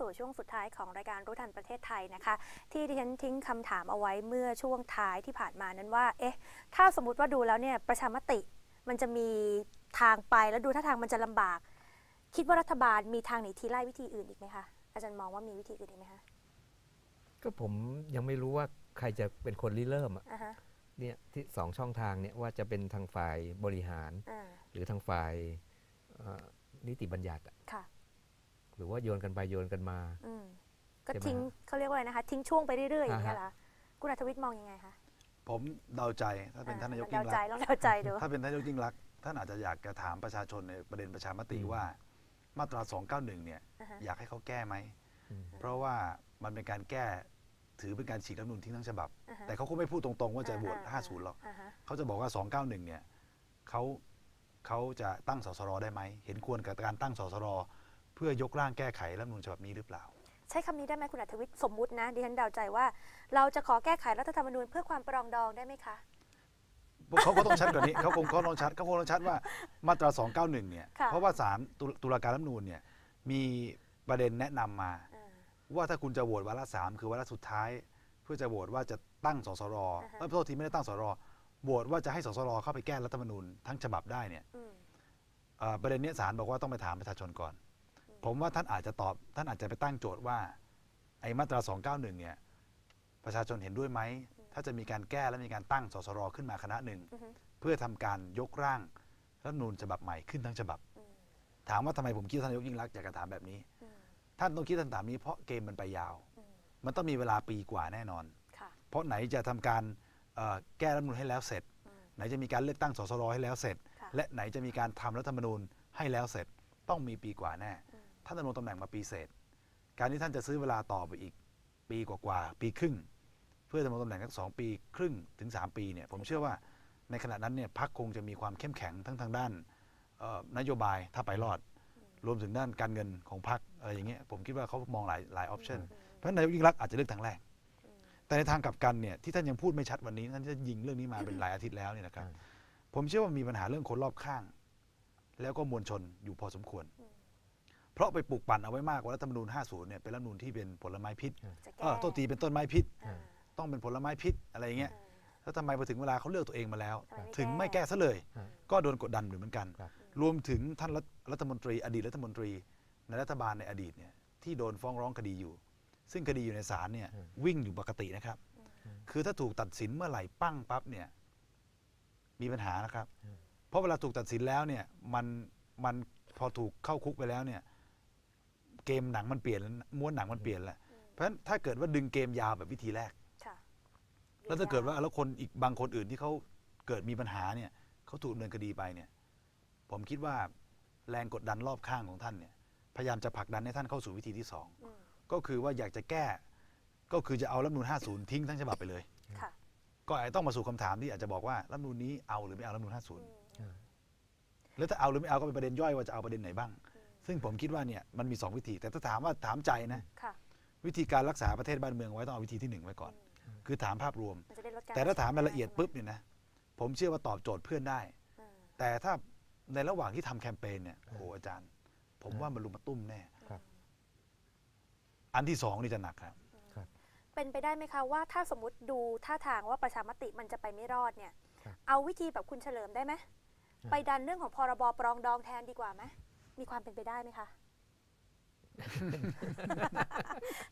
สู่ช่วงสุดท้ายของรายการรู้ทันประเทศไทยนะคะ ที่ดิฉันทิ้งคำถามเอาไว้เมื่อช่วงท้ายที่ผ่านมานั้นว่า เอ๊ะ ถ้าสมมติว่าดูแล้วเนี่ยประชามติมันจะมีทางไปแล้วดูท่าทางมันจะลำบาก คิดว่ารัฐบาลมีทางหนีทีไล่วิธีอื่นอีกไหมคะอาจารย์มองว่ามีวิธีอื่นอีกไหมคะก็ผมยังไม่รู้ว่าใครจะเป็นคนริเริ่มอะอ่าฮะเนี่ยที่สองช่องทางเนี่ยว่าจะเป็นทางฝ่ายบริหารอ่าหรือทางฝ่ายเอ่อนิติบัญญัติอะค่ะ หรือว่าโยนกันไปโยนกันมาอืมก็ใช่ไหมทิ้งฮะเขาเรียกว่าอะไรนะคะ ทิ้งช่วงไปเรื่อยๆอย่างเงี้ยอ่าฮะเหรอคุณอัธวิทย์มองยังไงคะผมเดาใจถ้าเป็นท่านนายกอ่ยิ่งเดาใจรักษณ์ลองเดาใจดูถ้าเป็นท่านนายกยิ่งรักษณ์ท่านอาจจะอยากจะถามประชาชนในประเด็นประชามติอืมว่า มาตรา 291 เนี่ยอ่าฮะอยากให้เขาแก้ไหมอืมเพราะว่ามันเป็นการแก้ถือเป็นการฉีกรัฐธรรมนูญทิ้งทั้งฉบับอ่าฮะแต่เขาก็ไม่พูดตรงๆ ว่าจะโหวตอ่า50 หรอกอ่าฮะเขาจะบอกว่า 291 เนี่ยเขาเขาจะตั้งสสรได้ไหม เห็นควรกับการตั้งสสรเพื่อยกร่างแก้ไขรัฐธรรมนูญฉบับนี้หรือเปล่า ใช้คำนี้ได้ไหมคุณอัธวิทย์สมมุตินะดิฉันเดาใจว่า เราจะขอแก้ไขรัฐธรรมนูญเพื่อความปรองดองได้ไหมคะ เขาก็ต้องชัดกว่านี้ เขาคงเขาต้องชัดเขาคงต้องชัดว่ามาตรา 291 เนี่ย ค่ะ เพราะว่าศาลตุตุลาการรัฐธรรมนูญเนี่ยมีประเด็นแนะนำมา อ่า ว่าถ้าคุณจะโหวตวาระสามคือวาระสุดท้าย เพื่อจะโหวตว่าจะตั้งสสรอ่าฮะ เออโทษทีไม่ได้ตั้งสสรโหวตว่าจะให้สสรเข้าไปแก้รัฐธรรมนูญทั้งฉบับได้เนี่ยอืมเอ่อประเด็นเนี้ยศาลบอกว่าต้องไปถามประชาชนก่อน ผมว่าท่านอาจจะตอบ ท่านอาจจะไปตั้งโจทย์ว่า ไอ้มาตรา 291 เนี่ย ประชาชนเห็นด้วยไหม ถ้าจะมีการแก้และมีการตั้งสสรขึ้นมาคณะหนึ่งอือฮึเพื่อทำการยกร่างรัฐธรรมนูญฉบับใหม่ขึ้นทั้งฉบับอืมถามว่าทำไมผมคิดว่าท่านนายกยิ่งรักษณ์อยากจะถามแบบนี้อืมท่านต้องคิดคำถามนี้เพราะเกมมันไปยาวอืมมันต้องมีเวลาปีกว่าแน่นอนค่ะเพราะไหนจะทำการเอ่อแก้รัฐธรรมนูญให้แล้วเสร็จอืมไหนจะมีการเลือกตั้งสสรให้แล้วเสร็จค่ะและไหนจะมีการทำรัฐธรรมนูญให้แล้วเสร็จ ต้องมีปีกว่าแน่อืม ท่านดำรงตำแหน่งมาปีเศษ การที่ท่านจะซื้อเวลาต่อไปอีกปีกว่าๆปีครึ่ง เพื่อดำรงตำแหน่งทั้งสองปีครึ่งถึง 3 ปีเนี่ยผมเชื่อว่าในขณะนั้นเนี่ยพักคงจะมีความเข้มแข็งทั้งทางด้านเอ่อนโยบายถ้าไปรอด รวมถึงด้านการเงินของพรรคอะไรอย่างเงี้ยผมคิดว่าเขามองหลายหลายออปชันเพราะฉะนั้นนายกยิ่งรักษณ์อาจจะเลือกทางแรกอืมแต่ในทางกลับกันเนี่ยที่ท่านยังพูดไม่ชัดวันนี้ท่านจะยิงเรื่องนี้มาเป็นหลายอาทิตย์แล้วเนี่ยนะครับผมเชื่อว่ามีปัญหาเรื่องคนรอบข้าง แล้วก็มวลชนอยู่พอสมควรอืม เพราะไปปลูกปั่นเอาไว้มากว่ารัฐธรรมนูญ 50 เนี่ยเป็นรัฐธรรมนูญที่เป็นผลไม้พิษจะเอแก้อโทษทีเป็นต้นไม้พิษ อ่า ต้องเป็นผลไม้พิษอะไรอย่างเงี้ยอ่าแล้วทำไมพอถึงเวลาเขาเลือกตัวเองมาแล้ว ทำไมไม่ถึงแก้ไม่แก้ซะเลยครับก็โดนกดดันอยู่เหมือนกัน ครับ รวมถึงท่านรัฐรัฐมนตรี อดีตรัฐมนตรี ในรัฐบาลในอดีตเนี่ยที่โดนฟ้องร้องคดีอยู่ ซึ่งคดีอยู่ในศาลเนี่ยอืม วิ่งอยู่ปกตินะครับ คือถ้าถูกตัดสินเมื่อไหร่ปั้งปั๊บเนี่ยมีปัญหานะครับ เพราะเวลาถูกตัดสินแล้วเนี่ยมันมันพอถูกเข้าคุกไปแล้วเนี่ย เกมหนังมันเปลี่ยนแล้วม้วนหนังมันเปลี่ยนแล้ว เพราะฉะนั้นถ้าเกิดว่าดึงเกมยาวแบบวิธีแรกค่ะแล้วถ้าเกิดว่าแล้วคนอีกบางคนอื่นที่เขาเกิดมีปัญหาเนี่ยเขาถูกดำเนินคดีไปเนี่ย ผมคิดว่าแรงกดดันรอบข้างของท่านเนี่ยพยายามจะผลักดันให้ท่านเข้าสู่วิธีที่สองอืมก็คือว่าอยากจะแก้ ก็คือจะเอารัฐธรรมนูญ50 ทิ้งทั้งฉบับไปเลยค่ะก็อาจจะต้องมาสู่คำถามที่อาจจะบอกว่ารัฐธรรมนูญนี้เอาหรือไม่เอารัฐธรรมนูญอืม50แล้วถ้าเอาหรือไม่เอาก็เป็นประเด็นย่อยว่าจะเอาประเด็นไหนบ้าง ซึ่งผมคิดว่าเนี่ยมันมีสองวิธี แต่ถ้าถามว่าถามใจนะค่ะ วิธีการรักษาประเทศบ้านเมืองไว้ต้องเอาวิธีที่หนึ่งไว้ก่อน คือถามภาพรวม มันจะได้ลดการแต่ถ้าถามรายละเอียดปุ๊บเนี่ยนะผมเชื่อว่าตอบโจทย์เพื่อนได้ อืม แต่ถ้าในระหว่างที่ทำแคมเปญเนี่ยโอ้โหอาจารย์ ผมว่ามันลุมมาตุ้มแน่ครับ อันที่สองนี่จะหนักครับ เป็นไปได้ไหมคะว่าถ้าสมมติดูท่าทางว่าประชามติมันจะไปไม่รอดเนี่ย ครับเอาวิธีแบบคุณเฉลิมได้ไหมครับไปดันเรื่องของพรบปรองดองแทนดีกว่าไหม มีความเป็นไปได้ไหมคะ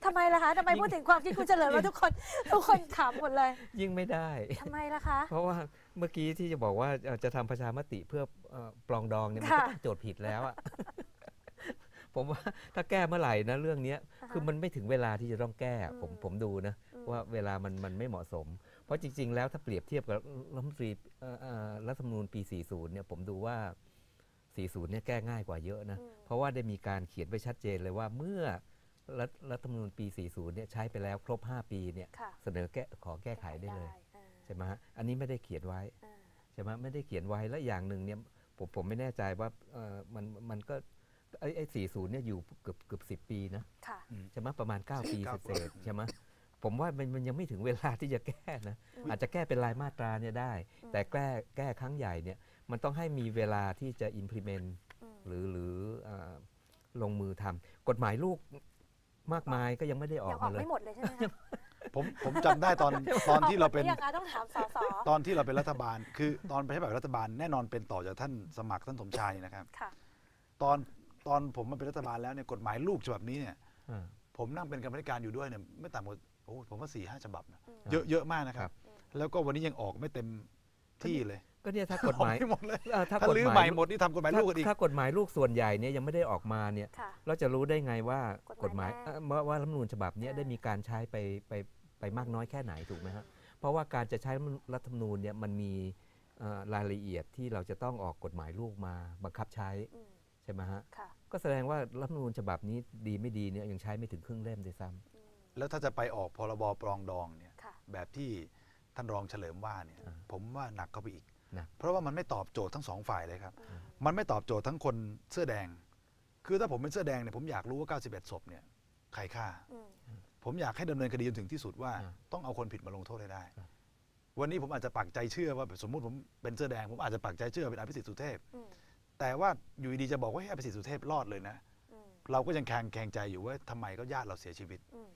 ทำไมล่ะคะทำไมพูดถึงความคิดคุณเฉลิมแล้วทุกคนทุกคนขำหมดเลยยิ่งไม่ได้ ทำไมล่ะคะ เพราะว่าเมื่อกี้ที่จะบอกว่าเอ่อจะทำประชามติเพื่อเอ่อปลองดองเนี่ยมันค่ะก็ตั้งโจทย์ผิดแล้วอะ ผมว่าถ้าแก้เมื่อไหร่นะเรื่องเนี้ยอ่าฮะคือมันไม่ถึงเวลาที่จะต้องแก้ผมอืม ผมดูนะ อืมว่าเวลามันมันไม่เหมาะสม เพราะจริง ๆ แล้วถ้าเปรียบเทียบกับรัฐมนตรีเอ่อเอ่อรัฐธรรมนูญปี 40 เนี่ยผมดูว่า 40เนี่ยแก้ง่ายกว่าเยอะนะอืมเพราะว่าได้มีการเขียนไว้ชัดเจนเลยว่าเมื่อรัฐรัฐธรรมนูญปี 40เนี่ยใช้ไปแล้วครบ 5 ปีเนี่ยค่ะเสนอแก้ขอแก้ไขได้เลยอ่าใช่ไหมฮะอันนี้ไม่ได้เขียนไว้อ่าใช่ไหมไม่ได้เขียนไว้และอย่างหนึ่งเนี่ยผมผมไม่แน่ใจว่าเอ่อมันมันก็ไอ้ไอ้สี่ศูนย์เนี่ยอยู่เกือบเกือบสิปีนะค่ะใช่ไหมประมาณ 9 ปีเก้าเศษๆใช่ไหมผมว่ามันมันยังไม่ถึงเวลาที่จะแก้นะ อาจจะแก้เป็นรายมาตราเนี่ยได้อืมแต่แก้แก้ครั้งใหญ่เนี่ย มันต้องให้มีเวลาที่จะ implement อืมหรือหรือเอ่อลงมือทำกฎหมายลูกมากมายก็ยังไม่ได้ออยักงออมากเลยไม่หมดเลยใช่ไหมคะผมผมจำได้ตอนตอนที่เราเป็นออกหรือยังคะต้องถามสสตอนที่เราเป็นรัฐบาล คือตอนประชาธิปัตย์รัฐบาลแน่นอนเป็นต่อจากท่านสมัครท่านสมชายนี่นะครับค่ะตอนตอนผมมาเป็นรัฐบาลแล้วเนี่ยกฎหมายลูกฉบับนี้เนี่ยอ่าผมนั่งเป็นกรรมธิการอยู่ด้วยเนี่ยไม่ต่ำกว่าโอ้ผมว่าสี่ห้าฉบับนะอืมเยอะเยอะมากนะคครัรับบแล้วก็วันนี้ยังออกไม่เต็มที่เลย ก็เนี่ยถ้ากฎหมายออกไม่หมดเลยเอ่อถ้าถ้ากฎลื้อหมายใหม่หมดนี่ทำกฎหมายลูกกันอีกถ้ากฎหมายลูกส่วนใหญ่เนี่ยยังไม่ได้ออกมาเนี่ยค่ะเราจะรู้ได้ไงว่ากกฎฎหมามหายยแม่เอ่อว่าว่ารัฐธรรมนูญฉบับเนี้ยอ่าได้มีการใช้ไปไปไปมากน้อยแค่ไหนถูกไหมฮะเพราะว่าการจะใช้รัฐธรรมนูญเนี่ยมันมีเอ่อรายละเอียดที่เราจะต้องออกกฎหมายลูกมาบังคับใช้อืมใช่ไหมฮะค่ะก็แสดงว่ารัฐธรรมนูญฉบับนี้ดีไม่ดีเนี่ยยังใช้ไม่ถึงครึ่งเล่มด้วยซ้อืมแล้วถ้าจะไปออกพรบปรองดองเนี่ยค่ะแบบที่ท่านรองเฉลิมว่าเนี่ยอ่าผมว่าหนักเข้าไปอีกห นักเพราะว่ามันไม่ตอบโจทย์ทั้งสองฝ่ายเลยครับอืมมันไม่ตอบโจทย์ทั้งคนเสื้อแดง คือถ้าผมเป็นเสื้อแดงเนี่ยผมอยากรู้ว่า 91 ศพเนี่ยใครฆ่าอืมผมอยากให้ดำเนินคดีจนถึงที่สุดว่าอ่าต้องเอาคนผิดมาลงโทษให้ได้ครับวันนี้ผมอาจจะปักใจเชื่อว่าสมมุติผมเป็นเสื้อแดง ผมอาจจะปักใจเชื่อเป็นอภิสิทธิ์สุเทพอืมแต่ว่าอยู่ดีๆจะบอกว่าให้อภิสิทธิ์สุเทพรอดเลยนะอืมเราก็ยังแคลงแคลงใจอยู่ว่าทำไมก็ญาติเราเสียชีวิตอืม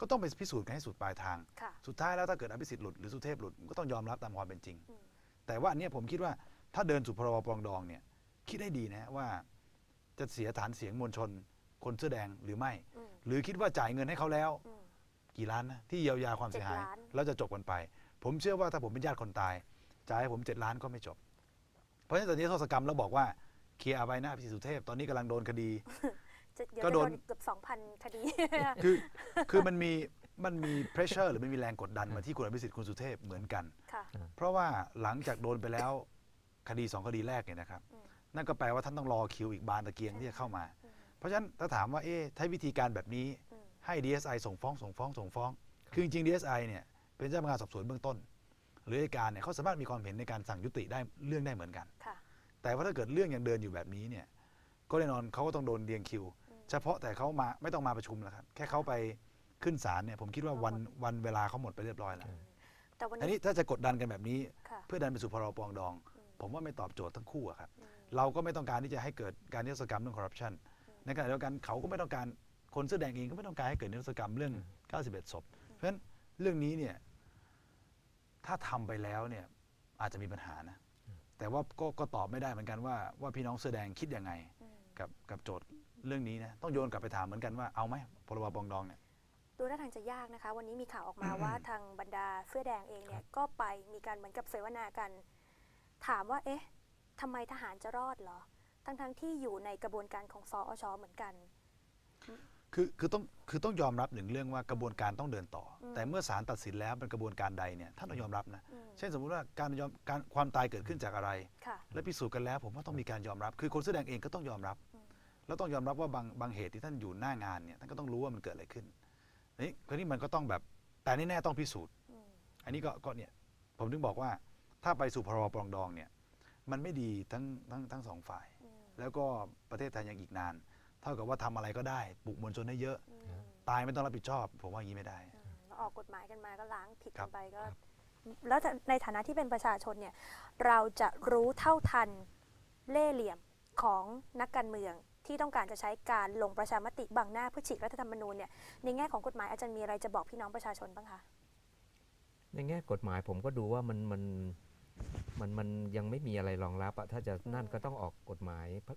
ก็ต้องไปพิสูจน์กันให้สุดปลายทางค่ะสุดท้ายแล้วถ้าเกิดอภิสิทธิ์หลุดหรือสุเทพหลุดก็ต้องยอมรับตามความเป็นจริงอืม แต่ว่าอันเนี้ยผมคิดว่าถ้าเดินสู่พรบปรองดองเนี่ยคิดให้ดีนะว่าจะเสียฐานเสียงมวลชน คนเสื้อแดงหรือไม่อืมหรือคิดว่าจ่ายเงินให้เขาแล้วอืมกี่ล้านนะที่เยียวยาความเสียหายเจ็ดล้านแล้วจะจบกันไป ผมเชื่อว่าถ้าผมเป็นญาติคนตายจ่ายให้ผมเจ็ดล้านก็ไม่จบ เพราะฉะนั้นตอนนี้โทษกรรมแล้วบอกว่าเคลียร์เอาไปหน้าพิสิทธิสุเทพตอนนี้กำลังโดนคดีจะเดี๋ยวก็จะโดโดนนเกือบสองพันคดี คือคือมันมี มันมี pressure หรือมันมีแรงกดดันมาที่คุณอภิสิทธิ์คุณสุเทพเหมือนกัน ค่ะ เพราะว่าหลังจากโดนไปแล้วคดีสองคดีแรกเนี่ยนะครับ อืม นั่นก็แปลว่าท่านต้องรอคิวอีกบานตะเกียงที่จะเข้ามาอืมเพราะฉะนั้นถ้าถามว่าเอ๊ะใช้วิธีการแบบนี้อืม ให้ DSI ส่งฟ้องส่งฟ้องส่งฟ้อง คือจริงๆ DSI เนี่ยเป็นเจ้าพนักงานสอบสวนเบื้องต้น หรืออัยการเนี่ยเขาสามารถมีความเห็นในการสั่งยุติได้เรื่องได้เหมือนกัน ค่ะ แต่ว่าถ้าเกิดเรื่องยังเดินอยู่แบบนี้เนี่ยก็แน่นอนเขาก็ต้องโดนเรียงคิวอืมเฉพาะแต่เขามาไม่ต้องมาประชุมแล้วครับแค่เขาไป ขึ้นศาลเนี่ยผมคิดว่าวันวันเวลาเขาหมดไปเรียบร้อยแล้วแต่วันอันนี้นี้ถ้าจะกดดันกันแบบนี้ค่ะเพื่อดันไปสู่พรบปรองดองอืมผมว่าไม่ตอบโจทย์ทั้งคู่อะครับอืมเราก็ไม่ต้องการที่จะให้เกิดการนิรโทษกรรมเรื่องคอร์รัปชันในขณะเดียวกันเขาก็ไม่ต้องการคนเสื้อแดงเองก็ไม่ต้องการให้เกิดนิรโทษกรรมเรื่อง 91 ศพ เพราะฉะนั้นเรื่องนี้เนี่ยถ้าทำไปแล้วเนี่ยอาจจะมีปัญหานะ แต่ว่าก็ก็ตอบไม่ได้เหมือนกันว่าว่าพี่น้องเสื้อแดงคิดยังไงอืมกับกับโจทย์เรื่องนี้นะต้องโยนกลับไปถามเหมือนกันว่าเอาไหมพรบปรองดองเนี่ย ดูท่าทางจะยากนะคะ วันนี้มีข่าวออกมาว่าทางบรรดาเสื้อแดงเองเนี่ยก็ไปมีการเหมือนกับเสวนากัน ถามว่าเอ๊ะทำไมทหารจะรอดเหรอ ทั้งๆที่อยู่ในกระบวนการของสอชเหมือนกัน คือคือต้องคือต้องยอมรับหนึ่งเรื่องว่ากระบวนการต้องเดินต่ออมแต่เมื่อศาลตัดสินแล้วเป็นกระบวนการใดเนี่ยท่านต้องยอมรับนะอืมเช่นสมมุติว่าการยอมการความตายเกิดขึ้นจากอะไรค่ะและพิสูจน์กันแล้ว ผมว่าต้องมีการยอมรับ คือคนเสื้อแดงเองก็ต้องยอมรับอืมแล้วต้องยอมรับว่าบางบางเหตุที่ท่านอยู่หน้างานเนี่ยท่านก็ต้องรู้ว่ามันเกิดอะไรขึ้น นี่คราวนี้มันก็ต้องแบบ แต่แน่ๆต้องพิสูจน์อืมอันนี้ก็ก็เนี่ย ผมถึงบอกว่าถ้าไปสู่พรบปรองดองเนี่ย มันไม่ดีทั้งทั้งทั้งสองฝ่ายอืมแล้วก็ประเทศไทยยังอีกนาน เท่ากับว่าทำอะไรก็ได้ปลุกมวลชนให้เยอะอืมตายไม่ต้องรับผิดชอบ ผมว่าอย่างนี้ไม่ได้อืมแล้วออกกฎหมายกันมาก็ล้างผิดครักันบไปก็ครับแล้วในฐานะที่เป็นประชาชนเนี่ย เราจะรู้เท่าทันเล่ห์เหลี่ยมของนักการเมือง ที่ต้องการจะใช้การลงประชามติบังหน้าเพื่อฉีกรัฐธรรมนูญเนี่ยในแง่ของกฎหมายอาจารย์มีอะไรจะบอกพี่น้องประชาชนบ้างคะในแง่กฎหมายผมก็ดูว่ามันมันมันมันยังไม่มีอะไรรองรับอะถ้าจะนั่นก็ต้องออกกฎหมายพ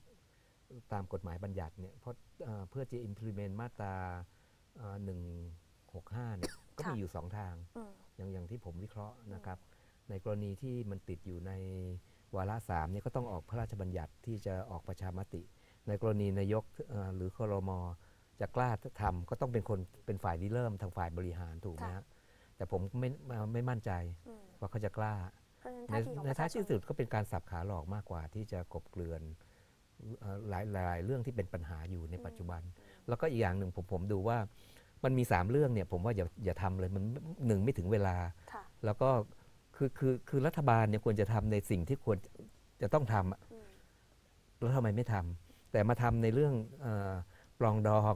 ตามกฎหมายบัญญัติเนี่ยเพราะเอ่อเพื่อจะ implement มาตราหนึ่งหกห้าเนี่ยก็มีค่ะอยู่สองทางอืมอย่างอย่างที่ผมวิเคราะห์นะครับ ในกรณีที่มันติดอยู่ในวาระสามเนี่ยก็ต้องออกพระราชบัญญัติที่จะออกประชามติ ในกรณีนายกเอ่อหรือครมจะกล้าทำก็ต้องเป็นคนเป็นฝ่ายริเริ่มทางฝ่ายบริหารถูกไหมค่ะฮะแต่ผมไม่ไม่มั่นใจอืมว่าเขาจะกล้าเพราะฉะนั้นในท่าทีของในประท้าชายชที่นสุดก็เป็นการสับขาหลอกมากกว่าที่จะกลบเกลื่อนเอ่อหลายหลายเรื่องที่เป็นปัญหาอยู่ในปัจจุบัน แล้วก็อีกอย่างหนึ่งผมผมดูว่ามันมีสามเรื่องเนี่ยผมว่าอย่าอย่าทำเลยมันหนึ่งไม่ถึงเวลาค่ะแล้วก็คือคือคือรัฐบาลเนี่ยควรจะทำในสิ่งที่ควรจะต้องทำอะอืมแล้วทำไมไม่ทำ แต่มาทำในเรื่องเออปลองดอง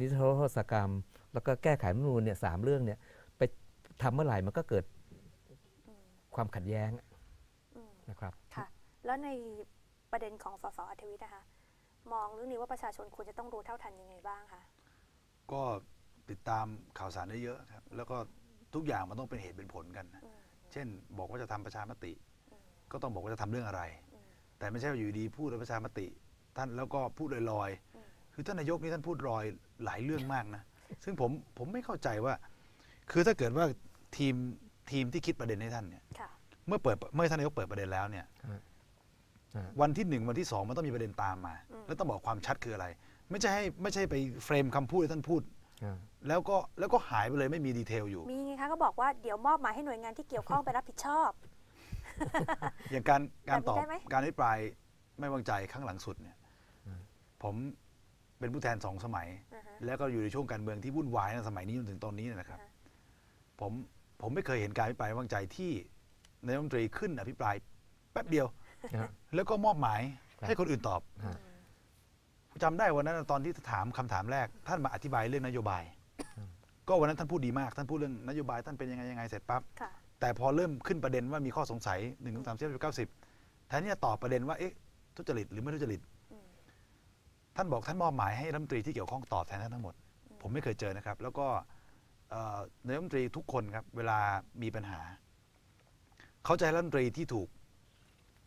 นิรโทษกรรม แล้วก็แก้ไขรัฐธรรมนูญเนี่ยสามเรื่องเนี่ยไปทำเมื่อไหร่มันก็เกิดอืมความขัดแย้งอืมนะครับค่ะแล้วในประเด็นของสสอัธวิทย์นะคะมองเรื่องนี้ว่าประชาชนควรจะต้องรู้เท่าทันยังไงบ้างคะก็ติดตามข่าวสารได้เยอะครับ แล้วก็ทุกอย่างมันต้องเป็นเหตุเป็นผลกันนะอืมเช่น บอกว่าจะทำประชามติอืมก็ต้องบอกว่าจะทำเรื่องอะไรอืมแต่ไม่ใช่ว่าอยู่ดีพูดเรื่องประชามติ ท่านแล้วก็พูดลอยอืมๆคือท่านนายกนี่ท่านพูดลอยหลายเรื่องมากนะ ซึ่งผมผมไม่เข้าใจว่า คือถ้าเกิดว่าทีมทีมที่คิดประเด็นให้ท่านเนี่ยค่ะเมื่อเปิดเมื่อท่านนายกเปิดประเด็นแล้วเนี่ยฮะฮะวันที่หนึ่งวันที่สองมันต้องมีประเด็นตามมาอืมแล้วต้องบอกความชัดคืออะไร ไม่ใช่ให้ไม่ใช่ไปเฟรมคำพูดที่ท่านพูดฮะแล้วก็แล้วก็หายไปเลยไม่มีดีเทลอยู่ มีไงคะก็บอกว่าเดี๋ยวมอบหมายให้หน่วยงานที่เกี่ยวข้องไปรับผิดชอบ อย่างการการตอบแบบนี้ได้ไหมการอภิปรายไม่วางใจครั้งหลังสุดเนี่ย ผมเป็นผู้แทนสองสมัยอ่าฮะแล้วก็อยู่ในช่วงการเมืองที่วุ่นวายในสมัยนี้จนถึงตอนนี้นะครับอ่าฮะผมผมไม่เคยเห็นการอภิปรายไม่วางใจที่นายกรัฐมนตรีขึ้นอภิปรายแป๊บเดียวฮะแล้วก็มอบหมายครับให้คนอื่นตอบฮะจำได้วันนั้นตอนที่ถามคำถามแรก ท่านมาอธิบายเรื่องนโยบาย ก็วันนั้นท่านพูดดีมาก ท่านพูดเรื่องนโยบายท่านเป็นยังไงยังไงเสร็จปั๊บค่ะแต่พอเริ่มขึ้นประเด็นว่ามีข้อสงสัย1นึ่งถึงสามสิบเก้าสิบแทนที่จะตอบประเด็นว่าเอ๊ะทุจริตหรือไม่ทุจริตอืม ท่านบอกท่านมอบหมายให้รัฐมนตรีที่เกี่ยวข้องตอบแทนท่านทั้งหมด ผมไม่เคยเจอนะครับ แล้วก็เอ่อนายกรัฐมนตรีทุกคนครับเวลามีปัญหา เขาจะให้รัฐมนตรีที่ถูก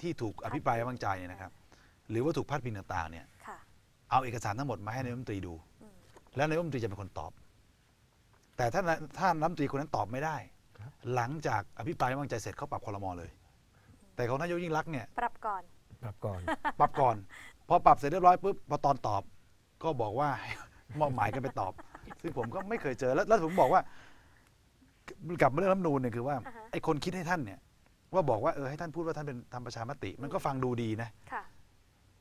ที่ถูกอภิปรายไม่วางใจเนี่ยนะครับ หรือว่าถูกพาดพิงต่างๆเนี่ยค่ะเอาเอกสารทั้งหมดมาให้นายกรัฐมนตรีดูอืมแล้วนายกรัฐมนตรีจะเป็นคนตอบ แต่ถ้าถ้ารัฐมนตรีคนนั้นตอบไม่ได้ครับหลังจากอภิปรายไม่วางใจเสร็จเขาปรับคอรมอเลย แต่ของนายกยิ่งรักษณ์เนี่ยปรับก่อน ปรับก่อน ปรับก่อน พอปรับเสร็จเรียบร้อยปุ๊บพอตอนตอบ ก็บอกว่า มอบหมายกันไปตอบ ซึ่งผมก็ไม่เคยเจอแล้วแล้วผมบอกว่า กลับมาเรื่องรัฐธรรมนูญเนี่ยคือว่าอ่าฮะไอ้คนคิดให้ท่านเนี่ย ว่าบอกว่าเออให้ท่านพูดว่าท่านเป็นทำประชามติ มันก็ฟังดูดีนะ ค่ะ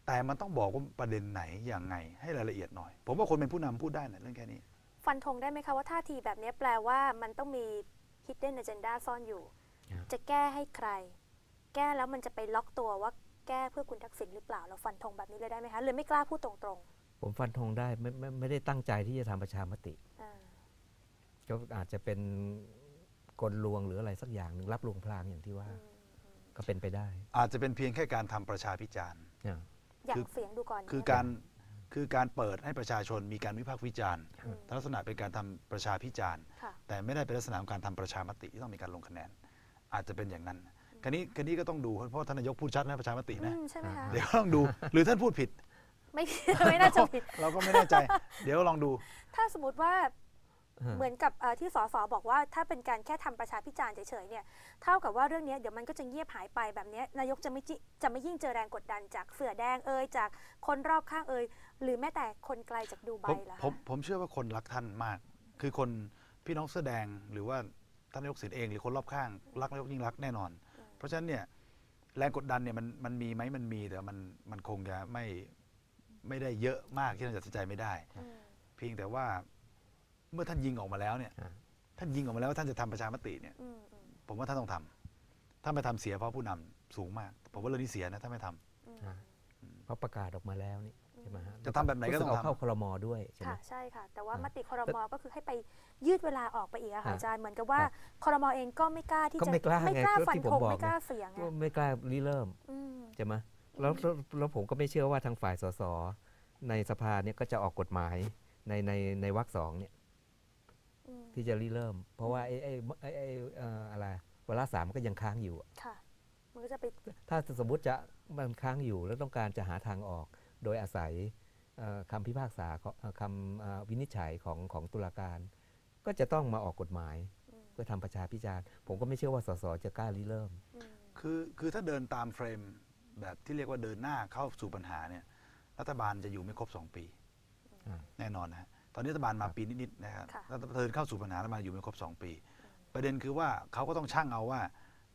แต่มันต้องบอกว่าประเด็นไหนอย่างไง ให้รายละเอียดหน่อย ผมว่าคนเป็นผู้นำพูดได้นะเรื่องแค่นี้ ฟันธงได้ไหมคะว่าท่าทีแบบนี้แปลว่ามันต้องมี hidden agenda ซ่อนอยู่ ครับ จะแก้ให้ใคร แก้แล้วมันจะไปล็อกตัวว่า แก้เพื่อคุณทักษิณหรือเปล่า เราฟันธงแบบนี้เลยได้ไหมคะหรือไม่กล้าพูดตรงผมฟันธงได้ไม่ไม่ไม่ได้ตั้งใจที่จะทำประชามติๆอ่าก็อาจจะเป็นกลลวงหรืออะไรสักอย่างหนึ่งรับลวงพลางอย่างที่ว่าอืมก็เป็นไปได้ อาจจะเป็นเพียงแค่การทำประชาพิจารณ์อ่าอยาคืกอเสียงดูก่อนคือเนี่ยการคือการเปิดให้ประชาชนมีการวิพากษ์วิจารณ์อืมลักษณะเป็นการทำประชาพิจารณ์ค่ะแต่ไม่ได้เป็นลักษณะของการทำประชามติที่ต้องมีการลงคะแนน อาจจะเป็นอย่างนั้น คันนี้คันนี้ก็ต้องดูเพราะท่านนายกพูดชัดนะประชามตินะอืมใช่ไหมคะ เดี๋ยวต้องดูหรือท่านพูดผิด ไม่ไม่น่าจะผิด เราก็ไม่แน่ใจ เดี๋ยวลองดู ถ้าสมมติว่าฮะเหมือนกับเอ่อที่สสบอกว่าถ้าเป็นการแค่ทำประชาพิจารณ์เฉยๆเนี่ยเท่ากับว่าเรื่องเนี้ยเดี๋ยวมันก็จะเงียบหายไปแบบเนี้ยนายกจะไม่จิจะไม่ยิ่งเจอแรงกดดันจากเสือแดงเอ่ยจากคนรอบข้างเอ่ยหรือแม้แต่คนไกลจากดูไบผมล่ะผมคะผมเชื่อว่าคนรักท่านมาก คือคนพี่น้องเสื้อแดงหรือว่าท่านนายกสินเองหรือคนรอบข้างรักนายกยิ่งรักษณ์แน่นอน เพราะฉะนั้นเนี่ยแรงกดดันเนี่ยมันมันมีไหมมันมีแต่มันมันคงจะไม่ไม่ได้เยอะมากที่เราจะตัดสินใจไม่ได้อืมเพียงแต่ว่าเมื่อท่านยิงออกมาแล้วเนี่ยอ่าท่านยิงออกมาแล้วว่าท่านจะทำประชามติเนี่ยอืมอืมผมว่าท่านต้องทำถ้าไม่ทำเสียเพราะผู้นำสูงมาก ผมว่าเรื่องนี้เสียนะถ้าไม่ทำอืมอ่าเพราะประกาศออกมาแล้วนี่ ใช่ไหมฮะจะทำแบบไหนก็ต้องรู้สึเอาทำ เข้าครมด้วยใช่ไหม ค่ะใช่ค่ะ แต่ว่าอ่ามติครมก็คือให้ไปยืดเวลาออกไปอีกอะค่ะอ่าอาจารย์เหมือนกับว่าครับครมเองก็ไม่กล้าที่ก็จะไม่กล้าไม่ไงกล้าก็ฟันที่ผมธงบอกไม่กล้าไง เสียงก็อะไม่กล้าริเริ่มอืม ใช่ไหมแล้วแล้วแล้วผมก็ไม่เชื่อว่าทางฝ่ายสสในสภาเนี่ยก็จะออกกฎหมายในในในวรรคสองเนี่ยอืมที่จะริเริ่ม เพราะว่าไอ้ไอ้ไอ้ไอ้เอ่ออะไรวาระสามมันก็ยังค้างอยู่อะค่ะ มันก็จะไปถ้าสมมุติจะมันค้างอยู่แล้วต้องการจะหาทางออก โดยอาศัยเอ่อคำพิพากษาของเอ่อคำเอ่อวินิจฉัยของของตุลาการ ก็จะต้องมาออกกฎหมายอืมเพื่อทำประชาพิจารณ์ ผมก็ไม่เชื่อว่าสสจะกล้าริเริ่มอืมคือคือถ้าเดินตามเฟรมแบบที่เรียกว่าเดินหน้าเข้าสู่ปัญหาเนี่ยรัฐบาลจะอยู่ไม่ครบ 2 ปีอ่าแน่นอนนะฮะตอนนี้รัฐบาลมาปีนิดๆนะครับค่ะถ้าเดินเข้าสู่ปัญหาแล้วมาอยู่ไม่ครบ 2 ปี ประเด็นคือว่าเขาก็ต้องชั่งเอาว่า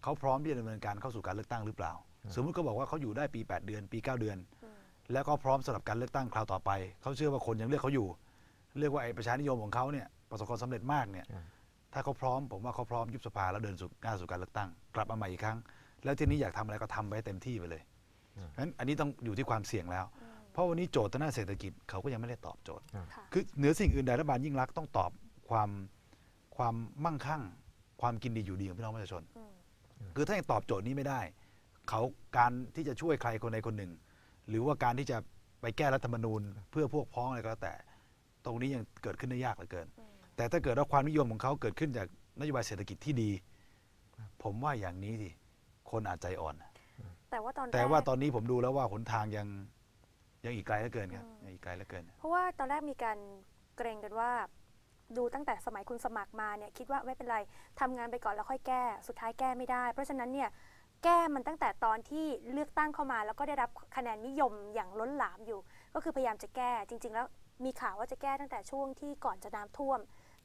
เขาพร้อมที่จะดำเนินการเข้าสู่การเลือกตั้งหรือเปล่า สมมุติเขาบอกว่าเขาอยู่ได้ปี 8 เดือน ปี 9 เดือนอืม แล้วก็พร้อมสำหรับการเลือกตั้งคราวต่อไป เขาเชื่อว่าคนยังเลือกเขาอยู่ เรียกว่าไอ้ประชานิยมของเขาเนี่ยประสบความสำเร็จมากเนี่ยอ่าถ้าเขาพร้อมผมว่าเขาพร้อมยุบสภาแล้วเดินสู่หน้าสู่การเลือกตั้ง กลับมาใหม่อีกครั้ง แล้วทีนี้อยากทำอะไรก็ทำไปให้เต็มที่ไปเลยอ่าเพราะฉะนั้นอันนี้ต้องอยู่ที่ความเสี่ยงแล้วอืมเพราะวันนี้โจทย์ทางด้านเศรษฐกิจเขาก็ยังไม่ได้ตอบโจทย์ค่ะคือเหนือสิ่งอื่นใดรัฐบาลยิ่งรักษณ์ต้องตอบความความมั่งคั่ง ความกินดีอยู่ดีของพี่น้องประชาชนอืมคือถ้ายังตอบโจทย์นี้ไม่ได้ เขาการที่จะช่วยใครคนใดคนหนึ่ง หรือว่าการที่จะไปแก้รัฐธรรมนูญ เพื่อพวกพ้องอะไรก็แล้วแต่ ตรงนี้ยังเกิดขึ้นได้ยากเหลือเกินอืมแต่ถ้าเกิดว่าความนิยมของเขาเกิดขึ้นจากนโยบายเศรษฐกิจที่ดี ผมว่าอย่างนี้สิคนอาจใจอ่อน แต่ว่าตอนแรกแต่ว่าตอนนี้ผมดูแล้วว่าหนทางยังยังอีกไกลเหลือเกินครับอืมยังอีกไกลเหลือเกิน เพราะว่าตอนแรกมีการเกรงกันว่าดูตั้งแต่สมัยคุณสมัครมาเนี่ยคิดว่าไม่เป็นไรทำงานไปก่อนแล้วค่อยแก้ สุดท้ายแก้ไม่ได้ เพราะฉะนั้นเนี่ย แก้มันตั้งแต่ตอนที่เลือกตั้งเข้ามา แล้วก็ได้รับคะแนนนิยมอย่างล้นหลามอยู่ ก็คือพยายามจะแก้จริง ๆ แล้วมีข่าวว่าจะแก้ตั้งแต่ช่วงที่ก่อนจะน้ำท่วม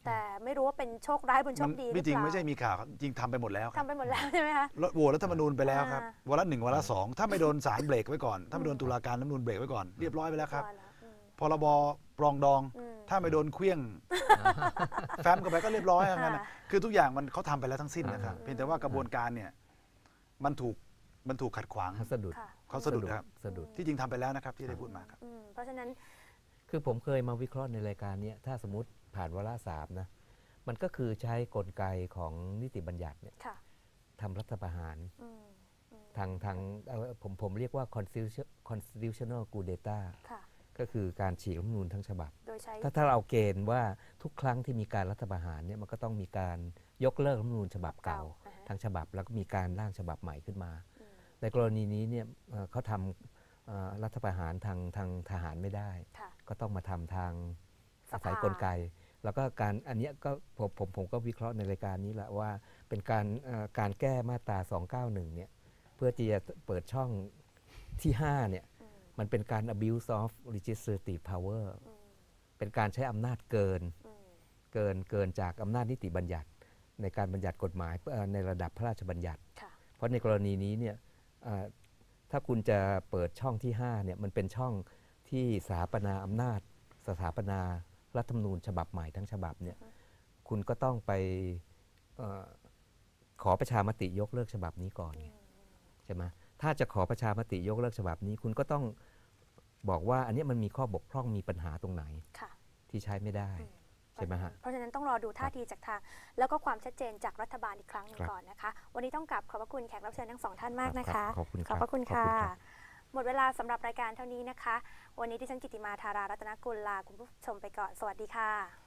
แต่ไม่รู้ว่าเป็นโชคร้ายบนโชมัคดีหรือไม่เปจริงล่าไม่ใช่มีข่าวครับจริงทำไปหมดแล้วครับทำไปหมดแล้วใช่ไหมคะโหวตรัฐธรรมนูญไปแล้วครับอ่าวาระหนึ่งวาระสองถ้าไม่โดนศาลเบรกไว้ก่อน ถ้าไม่โดนตุลาการรัฐธรรมนูญเบรกไว้ก่อนเรียบร้อยไปแล้วครับอยแล้วอืมพรบปรองดองอืมถ้าไม่โดนเคลี้ยง แฟ้มกันไปก็เรียบร้อยอย่างนั้นนะค่ะคือทุกอย่างมันเขาทำไปแล้วทั้งสิ้นนะครับอืมเพียงแต่ว่ากระบวนการเนี่ย มันถูกมันถูกขัดขวางสะดุดค่ะ เขาสะดุดครับ สะดุด ที่จริงทำไปแล้วนะครับ ที่ได้พูดมาครับ อืมเพราะฉะนั้น คือผมเคยมาวิเคราะห์ในรายการเนี้ยถ้าสมมติผ่านวาระสามนะ มันก็คือใช้กลไกของนิติบัญญัติเนี่ยค่ะทำรัฐประหาร อืมอืมทางทางเอ่อผมผมเรียกว่า constitution- constitutional coup d'etat ค่ะ ก็คือการฉีกรัฐธรรมนูญทั้งฉบับ โดยใช้ ถ้าถ้าเราเกณฑ์ว่าทุกครั้งที่มีการรัฐประหารเนี่ยมันก็ต้องมีการยกเลิกรัฐธรรมนูญฉบับเก่าอ่าฮะ ทั้งฉบับ แล้วก็มีการร่างฉบับใหม่ขึ้นมาอืมในกรณีนี้เนี่ยเอ่อเขาทำเอ่อรัฐประหารทางทางทหารไม่ได้ค่ะก็ต้องมาทำทางสภาอาศัยกลไก แล้วก็การอันเนี้ยก็ผมผมผมก็วิเคราะห์ในรายการนี้แหละว่า เป็นการเอ่อการแก้มาตรา 291 เนี่ยเพื่อที่จะเปิดช่องที่ 5 เนี่ยอืมมันเป็นการ abuse of legislative power อืมเป็นการใช้อำนาจเกินอืมเกินเกินจากอำนาจนิติบัญญัติ ในการบัญญัติกฎหมายเอ่อในระดับพระราชบัญญัติค่ะเพราะในกรณีนี้เนี่ยเอ่อถ้าคุณจะเปิดช่องที่5เนี่ยมันเป็นช่องที่สถาปนาอำนาจ สถาปนารัฐธรรมนูญฉบับใหม่ทั้งฉบับเนี่ยอือฮึคุณก็ต้องไปเออขอประชามติยกเลิกฉบับนี้ก่อนไงใช่ไหมถ้าจะขอประชามติยกเลิกฉบับนี้ คุณก็ต้องบอกว่าอันเนี้ยมันมีข้อบกพร่องมีปัญหาตรงไหนค่ะที่ใช้ไม่ได้อืมใช่ไหมฮะเพราะฉะนั้นต้องรอดูท่าทีจากทาง แล้วก็ความชัดเจนจากรัฐบาลอีกครั้งหนึงครับก่อนนะคะ วันนี้ต้องกลับขอบพระคุณแขกรับเชิญทั้งสองท่านมากนะครัคะบขอบคุณขครัอบบพระคุณขอบค่ะคุณครับหมดเวลาสำหรับรายการเท่านี้นะคะ วันนี้ที่ฉันกิติมาธารารัตนกุลลาคุณผู้ชมไปก่อน สวัสดีค่ะ